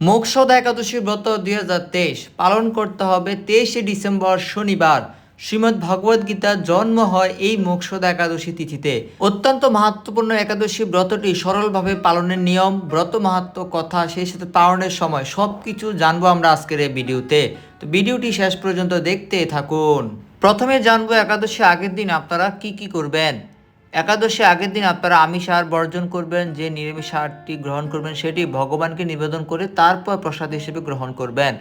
মোক্ষদ একাদশী ব্রত দুই হাজার তেইশ পালন করতে হবে তেইশে ডিসেম্বর শনিবার। শ্রীমদ্ ভগবদ গীতার জন্ম হয় এই মোক্ষদ একাদশী তিথিতে। অত্যন্ত মাহাত্মপূর্ণ একাদশী ব্রতটি সরলভাবে পালনের নিয়ম, ব্রত মাহাত্ম কথা, সেই সাথে পালনের সময় সব কিছু জানব আমরা আজকের এই ভিডিওতে। তো ভিডিওটি শেষ পর্যন্ত দেখতে থাকুন। প্রথমে জানব একাদশী আগের দিন আপনারা কি কি করবেন। একাদশী আগের দিন আপনারা আমিষ আহার বর্জন করবেন, যে নিরামিষ আহারটি গ্রহণ করবেন সেটি ভগবানকে নিবেদন করে তারপর প্রসাদ হিসেবে গ্রহণ করবেন।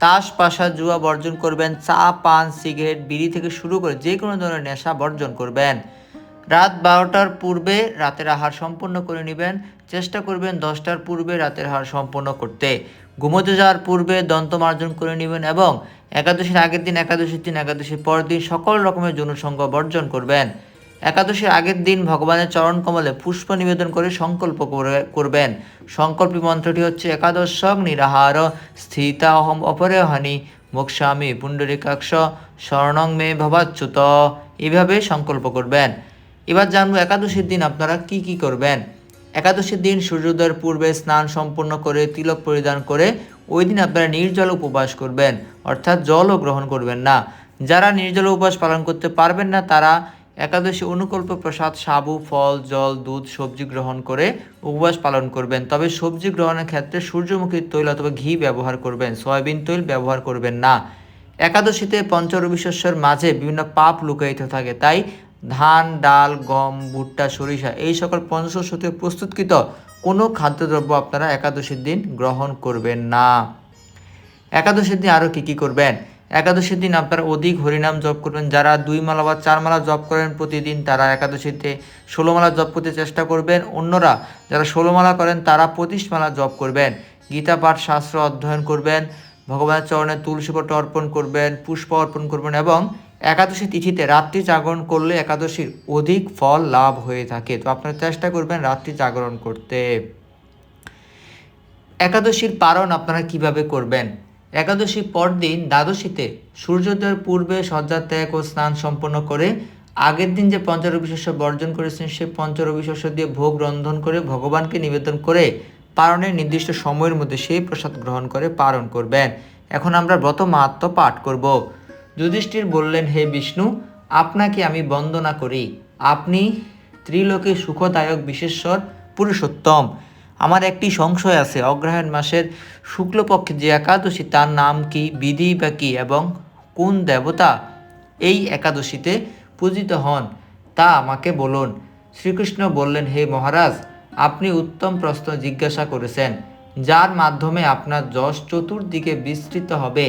তাস, পাশা, জুয়া বর্জন করবেন, চা, পান, সিগারেট, বিড়ি থেকে শুরু করে যে কোনো ধরনের নেশা বর্জন করবেন। রাত বারোটার পূর্বে রাতের আহার সম্পন্ন করে নেবেন, চেষ্টা করবেন দশটার পূর্বে রাতের আহার সম্পন্ন করতে। ঘুমোতে যাওয়ার পূর্বে দন্ত মার্জন করে নেবেন এবং একাদশীর আগের দিন, একাদশীর দিন, একাদশীর পরের দিন সকল রকমের যৌনসঙ্গ বর্জন করবেন। একাদশীর আগের দিন ভগবানের চরণ কমলে পুষ্প নিবেদন করে সংকল্প করে- করবেন। সংকল্পী মন্ত্রটি হচ্ছে একাদশক নিরাহার স্থিতা অহম অপরে হানি মোক্ষামি পুণ্ডরিকাক্ষ স্বর্ণং মে ভবাচ্যুত। এভাবে সংকল্প করবেন। এবার জানব একাদশীর দিন আপনারা কি কি করবেন। একাদশীর দিন সূর্যোদয়ের পূর্বে স্নান সম্পূর্ণ করে, তিলক পরিধান করে, ওই দিন আপনারা নির্জল উপবাস করবেন। অর্থাৎ জলও গ্রহণ করবেন না। যারা নির্জল উপবাস পালন করতে পারবেন না, তারা একাদশী অনুকল্প প্রসাদ, সাবু, ফল, জল, দুধ, সবজি গ্রহণ করে উপবাস পালন করবেন। তবে সবজি গ্রহণের ক্ষেত্রে সূর্যমুখী তৈল অথবা ঘি ব্যবহার করবেন, সয়াবিন তৈল ব্যবহার করবেন না। একাদশীতে পঞ্চরবি শস্যের মাঝে বিভিন্ন পাপ লুকায়িত থাকে, তাই ধান, ডাল, গম, ভুট্টা, সরিষা এই সকল পঞ্চশস্য প্রস্তুতকৃত কোনো খাদ্যদ্রব্য আপনারা একাদশীর দিন গ্রহণ করবেন না। একাদশীর দিন আরও কী কী করবেন? একাদশীর দিন আপনারা অধিক হরিনাম জপ করবেন। যারা দুই মালা বা চার মালা জপ করেন প্রতিদিন, তারা একাদশীতে ষোলো মালা জপ করতে চেষ্টা করবেন। অন্যরা যারা ষোলো মালা করেন, তারা পঁচিশ মালা জপ করবেন। গীতা, পাঠ, শাস্ত্র অধ্যয়ন করবেন। ভগবানের চরণে তুলসী পত্র অর্পণ করবেন, পুষ্প অর্পণ করবেন এবং একাদশী তিথিতে রাত্রি জাগরণ করলে একাদশীর অধিক ফল লাভ হয়ে থাকে। তো আপনারা চেষ্টা করবেন রাত্রি জাগরণ করতে। একাদশীর পালন আপনারা কীভাবে করবেন? একাদশী পরদিন দ্বাদশীতে সূর্যোদয়ের পূর্বে শয্যা ত্যাগ ও স্নান সম্পন্ন করে আগের দিন যে পঞ্চরবি শস্য বর্জন করেছেন সেই পঞ্চরবি শস্য দিয়ে ভোগ রন্ধন করে ভগবানকে নিবেদন করে পারণের নির্দিষ্ট সময়ের মধ্যে সেই প্রসাদ গ্রহণ করে পালন করবেন। এখন আমরা ব্রত মাহাত্ম পাঠ করব। যুধিষ্ঠির বললেন, হে বিষ্ণু, আপনাকে আমি বন্দনা করি। আপনি ত্রিলোকে সুখদায়ক বিশেশ্বর পুরুষোত্তম। আমার একটি সংশয় আছে, অগ্রহায়ণ মাসের শুক্লপক্ষে যে একাদশী, তার নাম কি, বিধি বা কি এবং কোন দেবতা এই একাদশীতে পূজিত হন, তা আমাকে বলুন। শ্রীকৃষ্ণ বললেন, হে মহারাজ, আপনি উত্তম প্রশ্ন জিজ্ঞাসা করেছেন, যার মাধ্যমে আপনার যশ চতুর্দিকে বিস্তৃত হবে।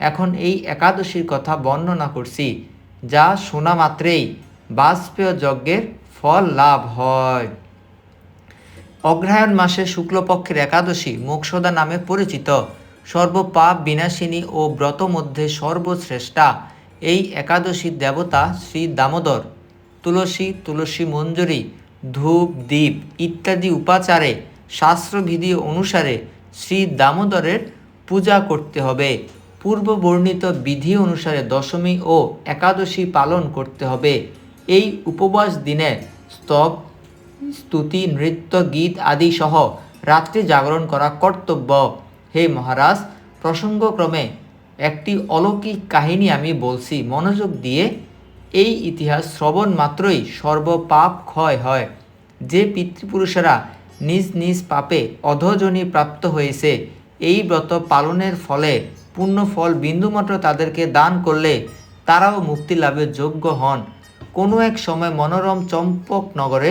এখন এই একাদশীর কথা বর্ণনা করছি, যা শোনা মাত্রেই বাজপেয় যজ্ঞের ফল লাভ হয়। অগ্রহায়ণ মাসে শুক্লপক্ষের একাদশী মোক্ষদা নামে পরিচিত। সর্বপাপ বিনাশিনী ও ব্রত মধ্যে সর্বশ্রেষ্ঠা এই একাদশীর দেবতা শ্রী দামোদর। তুলসী তুলসী মঞ্জুরি, ধূপ দ্বীপ ইত্যাদি উপাচারে, শাস্ত্রবিধি অনুসারে শ্রী দামোদরের পূজা করতে হবে। পূর্ব বর্ণিত বিধি অনুসারে দশমী ও একাদশী পালন করতে হবে। এই উপবাস দিনে স্তব স্তুতি, নৃত্য, গীত আদি সহ রাত্রি জাগরণ করা কর্তব্য। হে মহারাজ, প্রসঙ্গক্রমে একটি অলৌকিক কাহিনী আমি বলছি। মনোযোগ দিয়ে এই ইতিহাস শ্রবণ মাত্রই সর্বপাপ ক্ষয় হয়। যে পিতৃপুরুষেরা নিজ নিজ পাপে অধজনী প্রাপ্ত হয়েছে, এই ব্রত পালনের ফলে পূর্ণ ফল বিন্দুমাত্র তাদেরকে দান করলে তারাও মুক্তি লাভের যোগ্য হন। কোনো এক সময় মনোরম চম্পক নগরে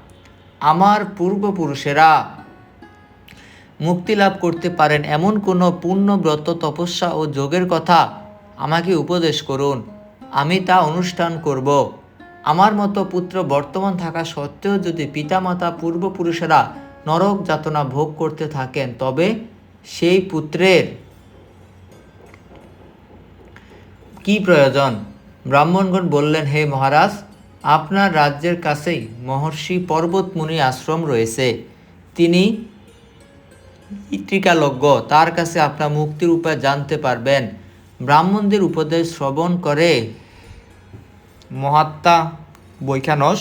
আমার পূর্বপুরুষেরা মুক্তি লাভ করতে পারেন এমন কোনো পূর্ণ ব্রত, তপস্যা ও যোগের কথা আমাকে উপদেশ করুন। আমি তা অনুষ্ঠান করব। আমার মতো পুত্র বর্তমান থাকা সত্ত্বেও যদি পিতামাতা পূর্বপুরুষেরা নরক যাতনা ভোগ করতে থাকেন, তবে সেই পুত্রের কি প্রয়োজন? ব্রাহ্মণগণ বললেন, হে মহারাজ আপনার রাজ্যের কাছেই মহর্ষি পর্বতমুনি আশ্রম রয়েছে। তিনি ত্রিকালজ্ঞ তার কাছে আপনার মুক্তির উপায় জানতে পারবেন। ব্রাহ্মণদের উপদেশ শ্রবণ করে মহাত্মা বৈখানস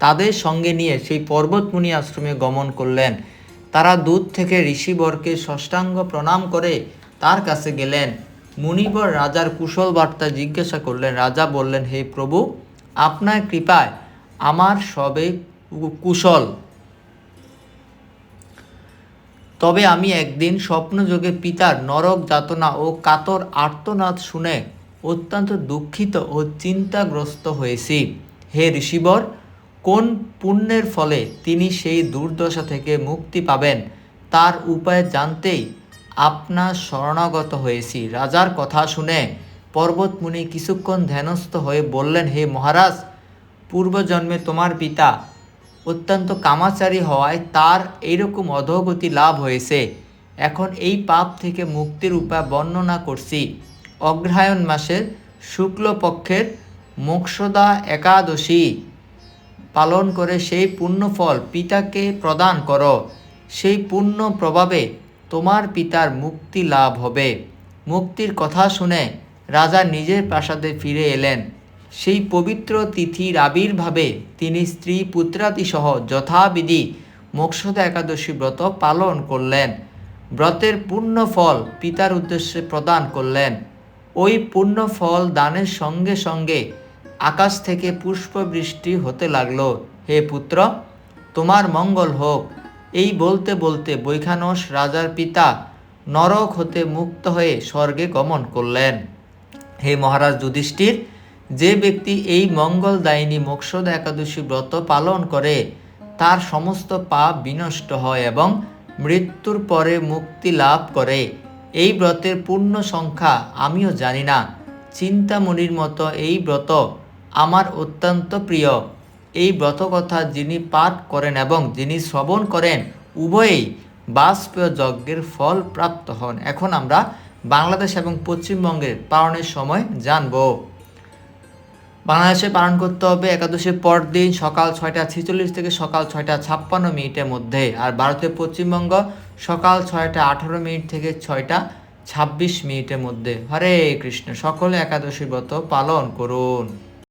তাদের সঙ্গে নিয়ে সেই পর্বতমুনি আশ্রমে গমন করলেন। তারা দূর থেকে ঋষিবরকে ষষ্ঠাঙ্গ প্রণাম করে তার কাছে গেলেন। মুনিবর রাজার কুশল বার্তা জিজ্ঞাসা করলেন। রাজা বললেন, হে প্রভু আপনার কৃপায় আমার সবে কুশল। তবে আমি একদিন স্বপ্নযোগে পিতার নরক যাতনা ও কাতর আর্তনাদ শুনে অত্যন্ত দুঃখিত ও চিন্তাগ্রস্ত হয়েছি। হে ঋষিবর, কোন পুণ্যের ফলে তিনি সেই দুর্দশা থেকে মুক্তি পাবেন, তার উপায় জানতেই আপনার শরণাগত হয়েছি। রাজার কথা শুনে পর্বতমুনি কিছুক্ষণ ধ্যানস্থ হয়ে বললেন, হে মহারাজ, পূর্বজন্মে তোমার পিতা অত্যন্ত কামাচারী হওয়ায় তার এইরকম অধোগতি লাভ হয়েছে। এখন এই পাপ থেকে মুক্তির উপায় বর্ণনা করছি। অগ্রহায়ণ মাসের শুক্লপক্ষের মোক্ষদা একাদশী পালন করে সেই পুণ্যফল পিতাকে প্রদান করো। সেই পুণ্য প্রভাবে তোমার পিতার মুক্তি লাভ হবে। মুক্তির কথা শুনে রাজা নিজের প্রাসাদে ফিরে এলেন। সেই পবিত্র তিথির আবির্ভাবে তিনি স্ত্রী পুত্রাদিসহ যথাবিধি মোক্ষদা একাদশী ব্রত পালন করলেন। ব্রতের পূর্ণ ফল পিতার উদ্দেশ্যে প্রদান করলেন। ওই পূর্ণ ফল দানের সঙ্গে সঙ্গে আকাশ থেকে পুষ্পবৃষ্টি হতে লাগল। হে পুত্র, তোমার মঙ্গল হোক। এই বলতে বলতে বৈখানস রাজার পিতা নরক হতে মুক্ত হয়ে স্বর্গে গমন করলেন। হে মহারাজ যুধিষ্ঠির, যে ব্যক্তি এই মঙ্গলদায়িনী মোক্ষদা একাদশী ব্রত পালন করে, তার সমস্ত পাপ বিনষ্ট হয় এবং মৃত্যুর পরে মুক্তি লাভ করে। এই ব্রতের পূর্ণ সংখ্যা আমিও জানি না। চিন্তামণির মতো এই ব্রত আমার অত্যন্ত প্রিয়। এই ব্রত কথা যিনি পাঠ করেন এবং যিনি শ্রবণ করেন, উভয়েই বাষ্পীয় যজ্ঞের ফল প্রাপ্ত হন। এখন আমরা বাংলাদেশ এবং পশ্চিমবঙ্গে পালনের সময় জানব। বাংলাদেশে পালন করতে হবে একাদশীর পর দিন সকাল ছয়টা ছেচল্লিশ থেকে সকাল ছয়টা ছাপ্পান্ন মিনিটের মধ্যে আর ভারতের পশ্চিমবঙ্গ সকাল ছয়টা আঠারো মিনিট থেকে ছয়টা ছাব্বিশ মিনিটের মধ্যে। হরে কৃষ্ণ, সকলে একাদশীর ব্রত পালন করুন।